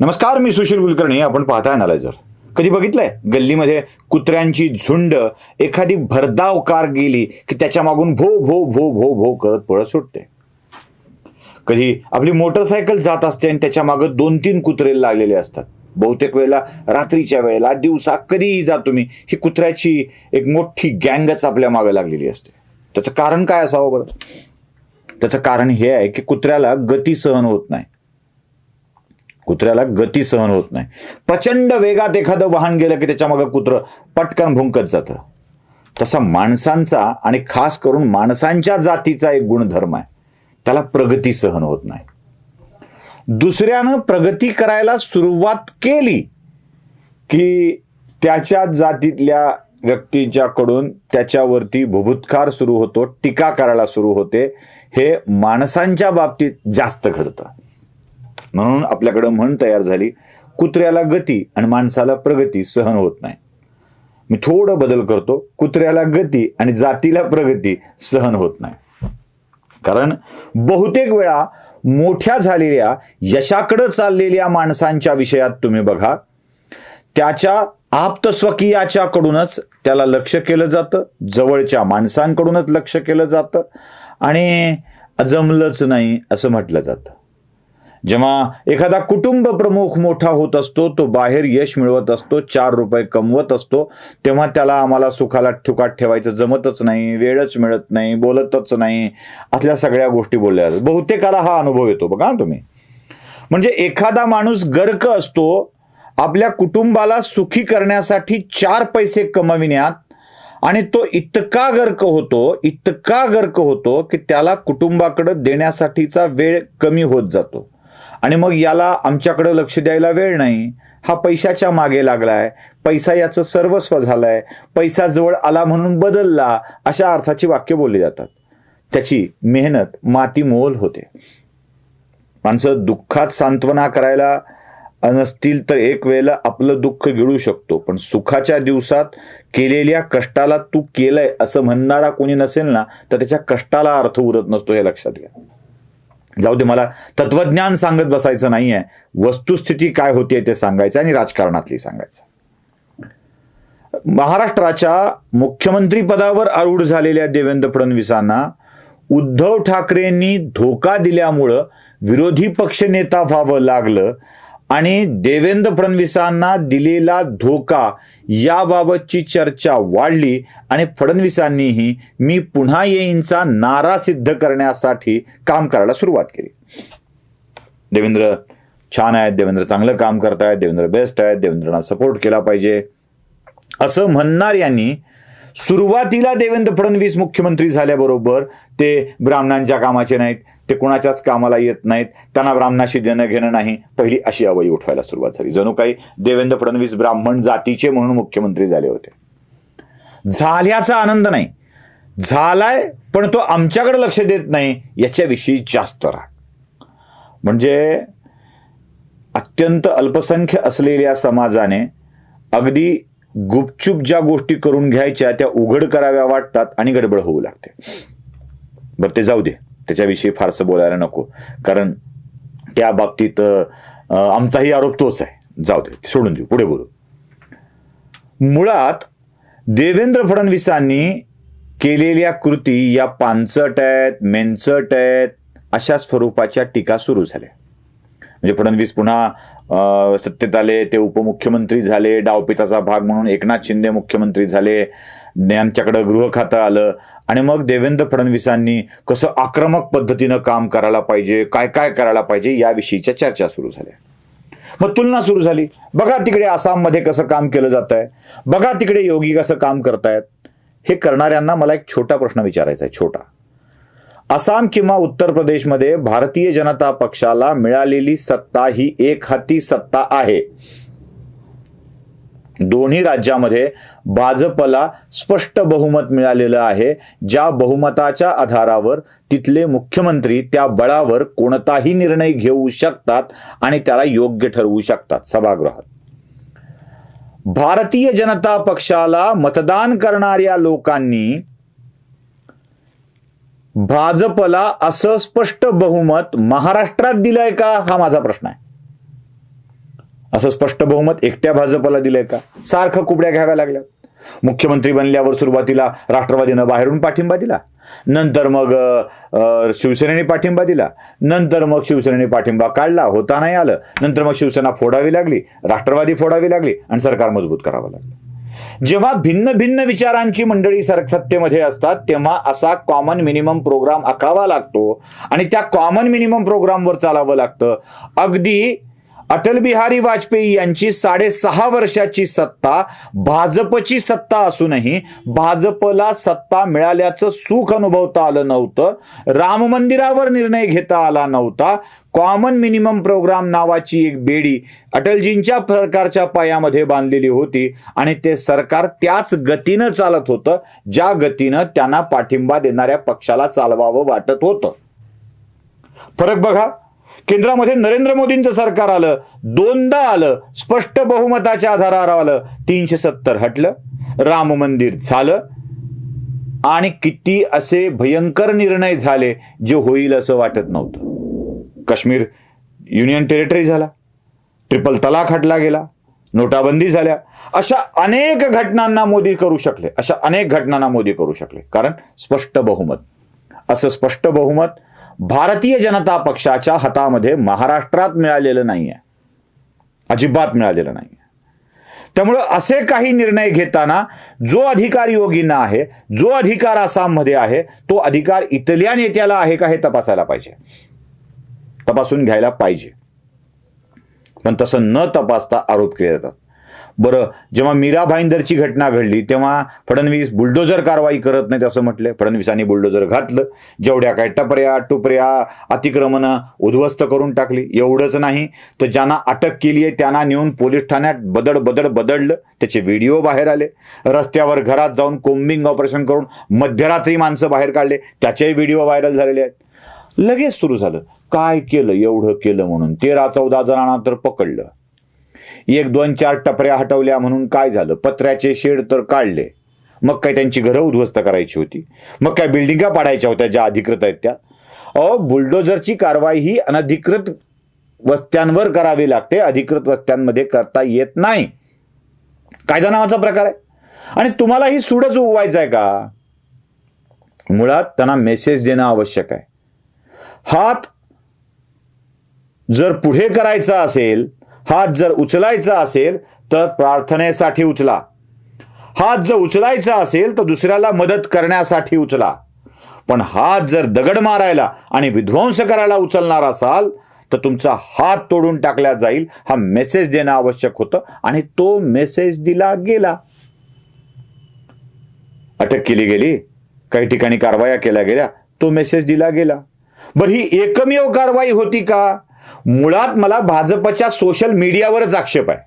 नमस्कार मी सुशील कुलकर्णी. आपण पाहताय नालायजर कधी बघितलंय? गल्लीमध्ये कुत्र्यांची झुंड एखादी भरधाव कार गेली की त्याच्या मागून भो भो भो भो भो करत पळत सुटते. कधी आपली मोटरसायकल जात असते आणि त्याच्यामागे दोन तीन कुत्रे लागलेले असतात. बहुतेक वेळेला रात्रीच्या वेळेला दिवसा कधीही जा तुम्ही ही कुत्र्याची एक मोठी गँगच आपल्या मागे लागलेली असते. त्याचं कारण काय असावं बरं? त्याचं कारण हे आहे की कुत्र्याला गती सहन होत नाही. कुत्र्याला गती सहन होत नाही. प्रचंड वेगात एखादं वाहन गेलं की त्याच्या मागं कुत्रं पटकन भुंकत जातं. तसा माणसांचा आणि खास करून माणसांच्या जातीचा एक गुणधर्म आहे. त्याला प्रगती सहन होत नाही. दुसऱ्यानं प्रगती करायला सुरुवात केली की त्याच्या जातीतल्या व्यक्तीच्याकडून त्याच्यावरती भुभुत्कार सुरू होतो टीका करायला सुरू होते. हे माणसांच्या बाबतीत जास्त घडतं. म्हणून आपल्याकडं म्हण तयार झाली कुत्र्याला गती आणि माणसाला प्रगती सहन होत नाही. मी थोडं बदल करतो कुत्र्याला गती आणि जातीला प्रगती सहन होत नाही. कारण बहुतेक वेळा मोठ्या झालेल्या यशाकडं चाललेल्या माणसांच्या विषयात तुम्ही बघा त्याच्या आप्तस्वकीयाच्याकडूनच त्याला लक्ष केलं जातं जवळच्या माणसांकडूनच लक्ष केलं जातं आणि जमलंच नाही असं म्हटलं जातं. जेव्हा एखादा कुटुंब प्रमुख मोठा होत असतो तो बाहेर यश मिळवत असतो चार रुपये कमवत असतो तेव्हा त्याला आम्हाला सुखाला ठुकात ठेवायचं जमतच नाही वेळच मिळत नाही बोलतच नाही असल्या सगळ्या गोष्टी बोलल्या जातात. बहुतेकाला हा अनुभव येतो बघा तुम्ही. म्हणजे एखादा माणूस गर्क असतो आपल्या कुटुंबाला सुखी करण्यासाठी चार पैसे कमविण्यात आणि तो इतका गर्क होतो इतका गर्क होतो की त्याला कुटुंबाकडे देण्यासाठीचा वेळ कमी होत जातो. आणि मग याला आमच्याकडं लक्ष द्यायला वेळ नाही. हा पैशाच्या मागे लागलाय. पैसा याचं सर्वस्व झालाय. पैसा जवळ आला म्हणून बदलला अशा अर्थाची वाक्य बोलली जातात. त्याची मेहनत माती मोल होते. माणसं दुःखात सांत्वना करायला नसतील तर एक वेळेला आपलं दुःख गिळू शकतो. पण सुखाच्या दिवसात केलेल्या कष्टाला तू केलंय असं म्हणणारा कोणी नसेल ना तर त्याच्या कष्टाला अर्थ उरत नसतो हे लक्षात घ्या. जाऊ दे मला तत्वज्ञान सांगत बसायचं नाहीये. वस्तुस्थिती काय होते ते सांगायचं आणि राजकारणातली सांगायचं. महाराष्ट्राच्या मुख्यमंत्री पदावर आरूढ झालेल्या देवेंद्र फडणवीसांना उद्धव ठाकरेंनी धोका दिल्यामुळं विरोधी पक्षनेता व्हावं लागलं आणि देवेंद्र फडणवीसांना दिलेला धोका याबाबतची चर्चा वाढली आणि फडणवीसांनीही मी पुन्हा येईनचा नारा सिद्ध करण्यासाठी काम करायला सुरुवात केली. देवेंद्र छान आहेत देवेंद्र चांगलं काम करतायत देवेंद्र बेस्ट आहेत देवेंद्रना सपोर्ट केला पाहिजे. असं म्हणणार यांनी सुरुवातीला देवेंद्र फडणवीस मुख्यमंत्री झाल्याबरोबर ते ब्राह्मणांच्या कामाचे नाहीत ते कुणाच्याच कामाला येत नाहीत. त्यांना ब्राह्मणाशी देणं घेणं नाही. पहिली अशी अवयी उठवायला सुरुवात झाली. जणू काही देवेंद्र फडणवीस ब्राह्मण जातीचे म्हणून मुख्यमंत्री झाले होते. झाल्याचा आनंद नाही. झालाय पण तो आमच्याकडे लक्ष देत नाही. याच्याविषयी जास्त राग. म्हणजे अत्यंत अल्पसंख्य असलेल्या समाजाने अगदी गुपचूप ज्या गोष्टी करून घ्यायच्या त्या उघड कराव्या वाटतात आणि गडबड होऊ लागते. बरं ते जाऊ दे. त्याच्याविषयी फारसं बोलायला नको. कारण त्या बाबतीत आमचाही आरोप तोच आहे. जाऊ दे सोडून देऊ पुढे बोलू. मुळात देवेंद्र फडणवीसांनी केलेल्या कृती या पानचट आहेत मेनचट आहेत अशा स्वरूपाच्या टीका सुरू झाल्या. म्हणजे फडणवीस पुन्हा सत्तेत आले ते उपमुख्यमंत्री झाले डावपिताचा भाग म्हणून एकनाथ शिंदे मुख्यमंत्री झाले यांच्याकडं गृह खातं आलं आणि मग देवेंद्र फडणवीसांनी कसं आक्रमक पद्धतीनं काम करायला पाहिजे काय काय करायला पाहिजे याविषयीच्या चर्चा सुरू झाल्या. मग तुलना सुरू झाली. बघा तिकडे आसाममध्ये कसं काम केलं जात आहे बघा तिकडे योगी कसं काम करतायत. हे करणाऱ्यांना मला एक छोटा प्रश्न विचारायचा आहे छोटा. आसाम किंवा उत्तर प्रदेशमध्ये भारतीय जनता पक्षाला मिळालेली सत्ता ही एक हाती सत्ता आहे. दोन्ही राज्यामध्ये भाजपला स्पष्ट बहुमत मिळालेलं आहे. ज्या बहुमताच्या आधारावर तिथले मुख्यमंत्री त्या बळावर कोणताही निर्णय घेऊ शकतात आणि त्याला योग्य ठरवू शकतात. सभागृहात. भारतीय जनता पक्षाला मतदान करणाऱ्या लोकांनी भाजपला असं स्पष्ट बहुमत महाराष्ट्रात दिलंय का? हा माझा प्रश्न आहे. असं स्पष्ट बहुमत एकट्या भाजपला दिलंय का? सारखं कुबड्या घ्याव्या लागल्या मुख्यमंत्री बनल्यावर सुरुवातीला राष्ट्रवादीनं बाहेरून पाठिंबा दिला. नंतर मग शिवसेनेने पाठिंबा दिला. नंतर मग शिवसेनेने पाठिंबा काढला होता नाही आलं. नंतर मग शिवसेना फोडावी लागली राष्ट्रवादी फोडावी लागली आणि सरकार मजबूत करावं लागलं. जेव्हा भिन्न भिन्न विचारांची मंडळी सर सत्तेमध्ये असतात तेव्हा असा कॉमन मिनिमम प्रोग्राम आखावा लागतो आणि त्या कॉमन मिनिमम प्रोग्रामवर चालावं लागतं. अगदी अटल बिहारी वाजपेयी यांची साडेसहा वर्षाची सत्ता भाजपची सत्ता असूनही भाजपला सत्ता मिळाल्याचं सुख अनुभवता आलं नव्हतं. राम मंदिरावर निर्णय घेता आला नव्हता. कॉमन मिनिमम प्रोग्राम नावाची एक बेडी अटलजींच्या सरकारच्या पायामध्ये बांधलेली होती आणि ते सरकार त्याच गतीनं चालत होतं ज्या गतीनं त्यांना पाठिंबा देणाऱ्या पक्षाला चालवावं वाटत होतं. फरक बघा. केंद्रामध्ये नरेंद्र मोदींचं सरकार आलं दोनदा आलं स्पष्ट बहुमताच्या आधारावर आलं तीनशे सत्तर हटलं राम मंदिर झालं. आणि किती असे भयंकर निर्णय झाले जे होईल असं वाटत नव्हतं. काश्मीर युनियन टेरिटरी झाला ट्रिपल तलाक हटला गेला नोटाबंदी झाल्या. अशा अनेक घटनांना मोदी करू शकले अशा अनेक घटनांना मोदी करू शकले. कारण स्पष्ट बहुमत असं स्पष्ट बहुमत भारतीय जनता पक्षाच्या हातामध्ये महाराष्ट्रात मिळालेलं नाही आहे अजिबात मिळालेलं नाही त्यामुळं असे काही निर्णय घेताना जो अधिकार योगींना आहे जो अधिकार आसाममध्ये आहे तो अधिकार इथल्या नेत्याला आहे का हे तपासायला पाहिजे. तपासून घ्यायला पाहिजे. पण तसं न तपासता आरोप केले जातात. बरं जेव्हा मीरा भाईंदरची घटना घडली तेव्हा फडणवीस बुलडोजर कारवाई करत नाहीत असं म्हटलं. फडणवीसांनी बुलडोजर घातलं जेवढ्या काय टपऱ्या टुपऱ्या अतिक्रमणं उद्ध्वस्त करून टाकली. एवढंच नाही तर ज्यांना अटक केली आहे त्यांना नेऊन पोलीस ठाण्यात बदड बदड बदडलं. त्याचे व्हिडिओ बाहेर आले. रस्त्यावर घरात जाऊन कोम्बिंग ऑपरेशन करून मध्यरात्री माणसं बाहेर काढले. त्याचेही व्हिडिओ व्हायरल झालेले आहेत. लगेच सुरू झालं. काय केलं? एवढं केलं म्हणून. तेरा चौदा जणांना तर पकडलं. एक दोन चार टपऱ्या हटवल्या म्हणून काय झालं? पत्र्याचे शेड तर काढले. मग काय त्यांची घरं उद्ध्वस्त करायची होती? मग काय बिल्डिंगा पाडायच्या होत्या ज्या अधिकृत आहेत त्या? अ बुलडोजरची कारवाई ही अनधिकृत वस्त्यांवर करावी लागते. अधिकृत वस्त्यांमध्ये करता येत नाही. कायदा नावाचा प्रकार आहे. आणि तुम्हाला ही सूडच उगवायचं आहे का? मुळात त्यांना मेसेज देणं आवश्यक आहे. हात जर पुढे करायचा असेल हात जर उचलायचा असेल तर प्रार्थनेसाठी उचला. हात जर उचलायचा असेल तर दुसऱ्याला मदत करण्यासाठी उचला. पण हात जर दगड मारायला आणि विध्वंस करायला उचलणार असाल तर तुमचा हात तोडून टाकला जाईल. हा मेसेज देणं आवश्यक होतं आणि तो मेसेज दिला गेला. अटक केली गेली. काही ठिकाणी कारवाया केल्या गेल्या. तो मेसेज दिला गेला. बरं ही एकमेव कारवाई होती का? मुळात मला भाजपच्या सोशल मीडियावरच आक्षेप आहे.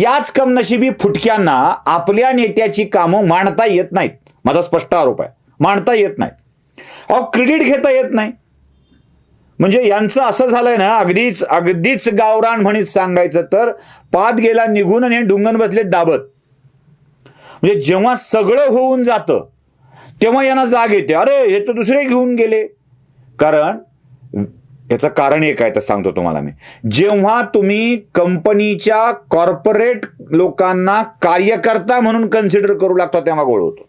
याच कमनशिबी फुटक्यांना आपल्या नेत्याची कामं मांडता येत नाहीत. माझा स्पष्ट आरोप आहे. मांडता येत नाही. अहो क्रेडिट घेता येत नाही. म्हणजे यांचं असं झालंय ना अगदीच अगदीच गावरान म्हणीत सांगायचं तर पाद गेला निघून आणि हे डुंगण बसले दाबत. म्हणजे जेव्हा सगळं होऊन जातं तेव्हा यांना जाग येते. अरे हे तर दुसरे घेऊन गेले. कारण याचं कारण एक आहे तर सांगतो तुम्हाला मी. जेव्हा तुम्ही कंपनीच्या कॉर्पोरेट लोकांना कार्यकर्ता म्हणून कन्सिडर करू लागतो तेव्हा गोळ होतो.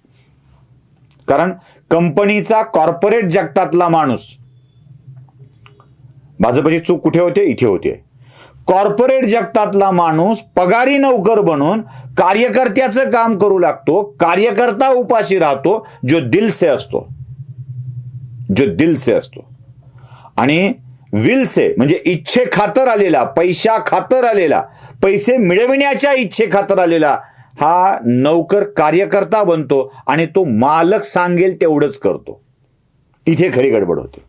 कारण कंपनीचा कॉर्पोरेट जगतातला माणूस भाजपची चूक कुठे होते? इथे होते. कॉर्पोरेट जगतातला माणूस पगारी नौकर बनून कार्यकर्त्याचं काम करू लागतो कार्यकर्ता उपाशी राहतो जो दिल से असतो. जो दिल से असतो. आणि विलसे म्हणजे इच्छे खातर आलेला पैशा खातर आलेला पैसे मिळविण्याच्या इच्छे खातर आलेला हा नौकर कार्यकर्ता बनतो आणि तो मालक सांगेल तेवढंच करतो. इथे खरी गडबड होते.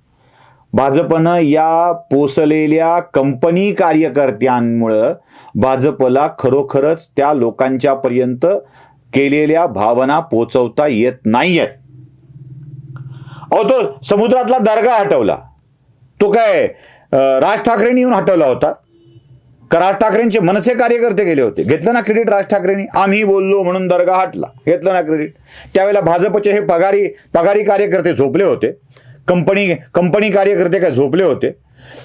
भाजपनं या पोसलेल्या कंपनी कार्यकर्त्यांमुळं भाजपला खरोखरच त्या लोकांच्यापर्यंत केलेल्या भावना पोचवता येत नाहीयेत. अहो तो समुद्रातला दर्गा हटवला. तो काय राज ठाकरेंनी येऊन हटवला होता. का राज ठाकरेंचे मनसे कार्यकर्ते गेले होते. घेतलं ना क्रेडिट राज ठाकरेंनी? आम्ही बोललो म्हणून दर्गा हटला. घेतलं ना क्रेडिट त्यावेळेला भाजपचे हे पगारी पगारी कार्यकर्ते झोपले होते. कंपनी कंपनी कार्यकर्ते काय झोपले होते.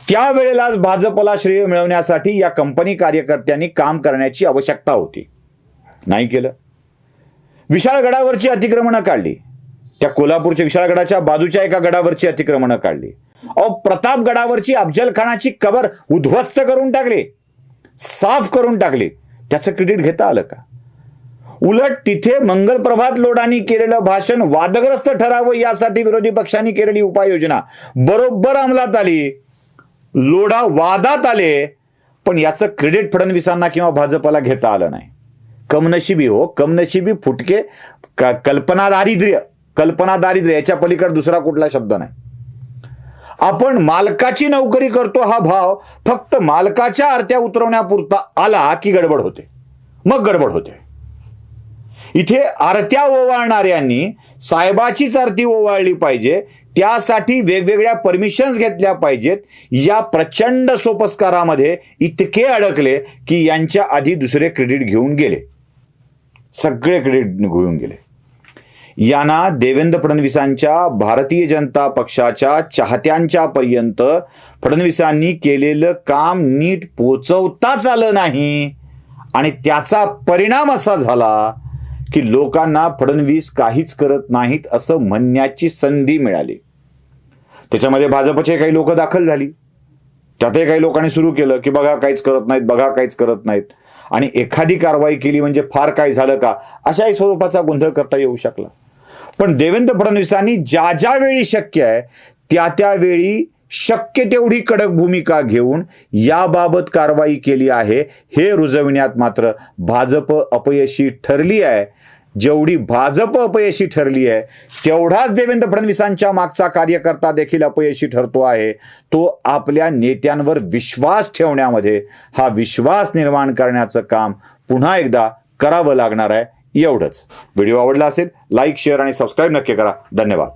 त्यावेळेलाच भाजपला श्रेय मिळवण्यासाठी या कंपनी कार्यकर्त्यांनी काम करण्याची आवश्यकता होती. नाही केलं. विशाळगडावरची अतिक्रमणं काढली. त्या कोल्हापूरच्या विशाळगडाच्या बाजूच्या एका गडावरची अतिक्रमणं काढली. अहो प्रतापगडावरची अफजल खानाची कबर उद्ध्वस्त करून टाकली. साफ करून टाकली. त्याचं क्रेडिट घेता आलं का? उलट तिथे मंगलप्रभात लोडांनी केलेलं भाषण वादग्रस्त ठरावं यासाठी विरोधी पक्षांनी केलेली उपाययोजना. बरोबर अंमलात आली. लोढा वादात आले. पण याचं क्रेडिट फडणवीसांना किंवा भाजपला घेता आलं नाही. कमनशिबी हो कमनशिबी फुटके कल्पना दारिद्र्य. कल्पना दारिद्र्य याच्या पलीकडे दुसरा कुठला शब्द नाही. आपण मालकाची नोकरी करतो हा भाव फक्त मालकाच्या आरत्या उतरवण्यापुरता आला की गडबड होते. मग गडबड होते. इथे आरत्या ओवाळणाऱ्यांनी साहेबाचीच आरती ओवाळली पाहिजे त्यासाठी वेगवेगळ्या परमिशन्स घेतल्या पाहिजेत. या प्रचंड सोपस्कारामध्ये इतके अडकले की यांच्या आधी दुसरे क्रेडिट घेऊन गेले. सगळे क्रेडिट घेऊन गेले. यांना देवेंद्र फडणवीसांच्या भारतीय जनता पक्षाच्या चाहत्यांच्या पर्यंत फडणवीसांनी केलेलं काम नीट पोचवताच आलं नाही. आणि त्याचा परिणाम असा झाला की लोकांना फडणवीस काहीच करत नाहीत असं म्हणण्याची संधी मिळाली. त्याच्यामध्ये भाजपचे काही लोक दाखल झाली. त्यातही काही लोकांनी सुरू केलं की बघा काहीच करत नाहीत बघा काहीच करत नाहीत. आणि एखादी कारवाई केली म्हणजे फार काय झालं का? अशाही स्वरूपाचा गोंधळ करता येऊ शकला. पण देवेंद्र फडणवीसांनी ज्या ज्या वेळी शक्य आहे त्या त्यावेळी शक्य तेवढी कडक भूमिका घेऊन याबाबत कारवाई केली आहे. हे रुजविण्यात मात्र भाजप अपयशी ठरली आहे. जेवढी भाजप अपयशी ठरली आहे तेवढाच देवेंद्र फडणवीसांच्या मागचा कार्यकर्ता देखील अपयशी ठरतो आहे. तो आपल्या नेत्यांवर विश्वास ठेवण्यामध्ये हा विश्वास निर्माण करण्याचं काम पुन्हा एकदा करावं लागणार आहे. एवढंच. व्हिडिओ आवडला असेल लाईक शेअर आणि सबस्क्राईब नक्की करा. धन्यवाद.